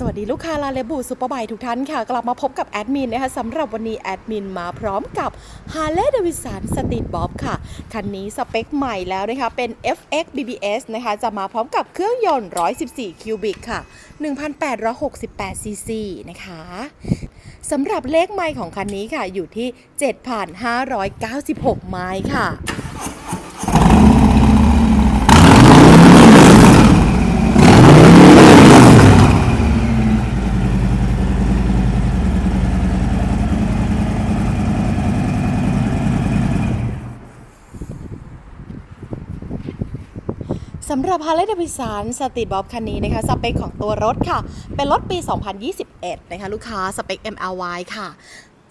สวัสดีลูกค้าลาเลบูซูเปอร์ไบทุกท่านค่ะ กลับมาพบกับแอดมินนะคะสำหรับวันนี้แอดมินมาพร้อมกับ Harley Davidson Street Bob ค่ะ คันนี้สเปคใหม่แล้วนะคะ เป็น FX BBS นะคะ จะมาพร้อมกับเครื่องยนต์ 114 คิวบิกค่ะ 1,868 ซีซีนะคะสำหรับเลขไมล์ของคันนี้ค่ะอยู่ที่ 7,596 ไมล์ค่ะ สำหรับ Harley Davidson Street Bob คันนี้นะคะ สเปคของตัวรถค่ะ เป็นรถปี 2021 นะคะ ลูกค้าสเปค MLY ค่ะ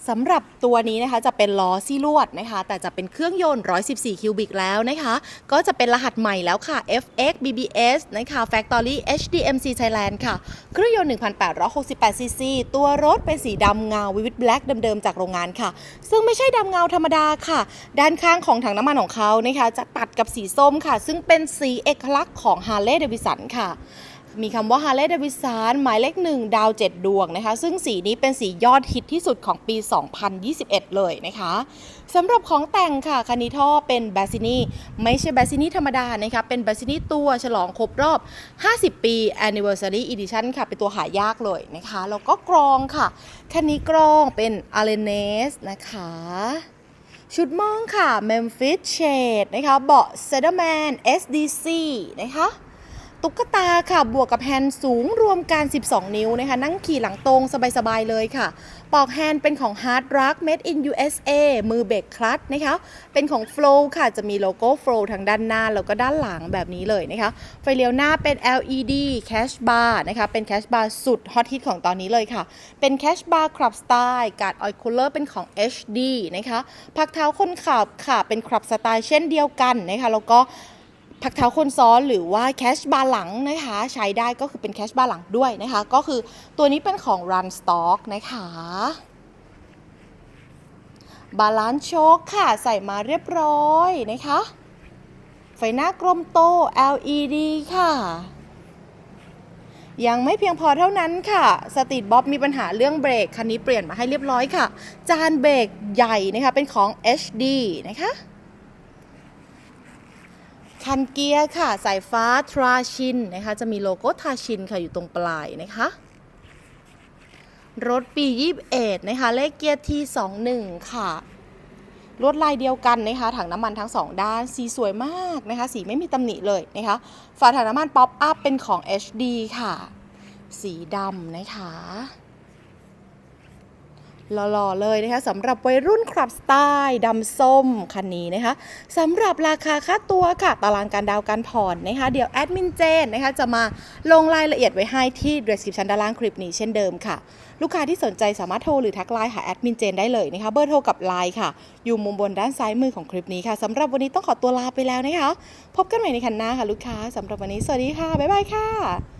สำหรับตัวนี้นะคะจะเป็นล้อซี่ลวดนะคะ แต่จะเป็นเครื่องยนต์ 114 คิวบิกแล้วนะคะ ก็จะเป็นรหัสใหม่แล้วค่ะ FX BBS นะคะ Factory HDMC Thailand ค่ะ เครื่องยนต์ 1,868ซีซีตัวรถเป็นสีดำเงาวิวิตแบล็กเดิมๆ จากโรงงานค่ะ ซึ่งไม่ใช่ดำเงาธรรมดาค่ะ ด้านข้างของถังน้ำมันของเขานะคะ จะตัดกับสีส้มค่ะ ซึ่งเป็นสีเอกลักษณ์ของ Harley Davidson ค่ะ มีคำว่า Harley Davidson หมายเลขหนึ่งดาว 7 ดวงนะคะ ซึ่งสีนี้เป็นสียอดฮิตที่สุดของปี 2021 เลยนะคะสำหรับของแต่งค่ะคันนี้ท่อเป็นบ a ซินี่ไม่ใช่บ a ซินี่ธรรมดานะคะ เป็นบ a ซินี่ตัวฉลองครบรอบ 50 ปี Anniversary Edition ค่ะ เป็นตัวหายากเลยนะคะ แล้วก็กรองค่ะ คันนี้กรองเป็น a l e n e s นะคะชุดมองค่ะ Memphis Shade นะคะ เบาะ Cedarman SDC นะคะ ตุ๊กตาค่ะบวกกับแฮนด์สูงรวมกัน 12 นิ้วนะคะ นั่งขี่หลังตรงสบายๆเลยค่ะ ปอกแฮนด์เป็นของ Hard Rock Made in USA มือเบรกคลัตนะคะ เป็นของ Flow ค่ะ จะมีโลโก้ Flow ทางด้านหน้า แล้วก็ด้านหลังแบบนี้เลยนะคะ ไฟเลี้ยวหน้าเป็น LED Cash Bar นะคะ เป็น Cash Bar สุดฮอตฮิตของตอนนี้เลยค่ะ เป็น Cash Bar ขับสไตล์การ์ดออยคูลเลอร์เป็นของ HD นะคะ พักเท้าคนขับค่ะเป็นขับสไตล์เช่นเดียวกันนะคะ แล้วก็ พักเท้าคนซ้อนหรือว่าแคชบาร์หลังนะคะใช้ได้ก็คือเป็นแคชบาร์หลังด้วยนะคะ ก็คือตัวนี้เป็นของ Run Stock นะคะบาลานซ์โชคค่ะ ใส่มาเรียบร้อยนะคะ ไฟหน้ากลมโต LED ค่ะ ยังไม่เพียงพอเท่านั้นค่ะ สตรีทบ๊อบมีปัญหาเรื่องเบรก คันนี้เปลี่ยนมาให้เรียบร้อยค่ะ จานเบรกใหญ่นะคะ เป็นของ HD นะคะ คันเกียร์ค่ะ สายฟ้าทราชินนะคะ จะมีโลโก้ทราชินค่ะอยู่ตรงปลายนะคะ รถปี 21 นะคะ เลขเกียร์ T21 ค่ะ ลวดลายเดียวกันนะคะ ถังน้ำมันทั้งสองด้าน สีสวยมากนะคะ สีไม่มีตำหนิเลยนะคะ ฝาถังน้ำมันป๊อปอัพเป็นของ HD ค่ะ สีดำนะคะ หล่อๆเลยนะคะสำหรับวัยรุ่นขับสไตล์ดำส้มคันนี้นะคะสำหรับราคาค่าตัวค่ะ ตารางการดาวน์การผ่อนนะคะเดี๋ยวแอดมินเจนนะคะจะมาลงรายละเอียดไว้ให้ที่ description ด้านล่างคลิปนี้เช่นเดิมค่ะ ลูกค้าที่สนใจสามารถโทรหรือทักไลน์หาแอดมินเจนได้เลยนะคะเบอร์โทรกับไลน์ค่ะ อยู่มุมบนด้านซ้ายมือของคลิปนี้ค่ะสำหรับวันนี้ต้องขอตัวลาไปแล้วนะคะพบกันใหม่ในคันหน้าค่ะลูกค้าสำหรับวันนี้สวัสดีค่ะบ๊ายบายค่ะ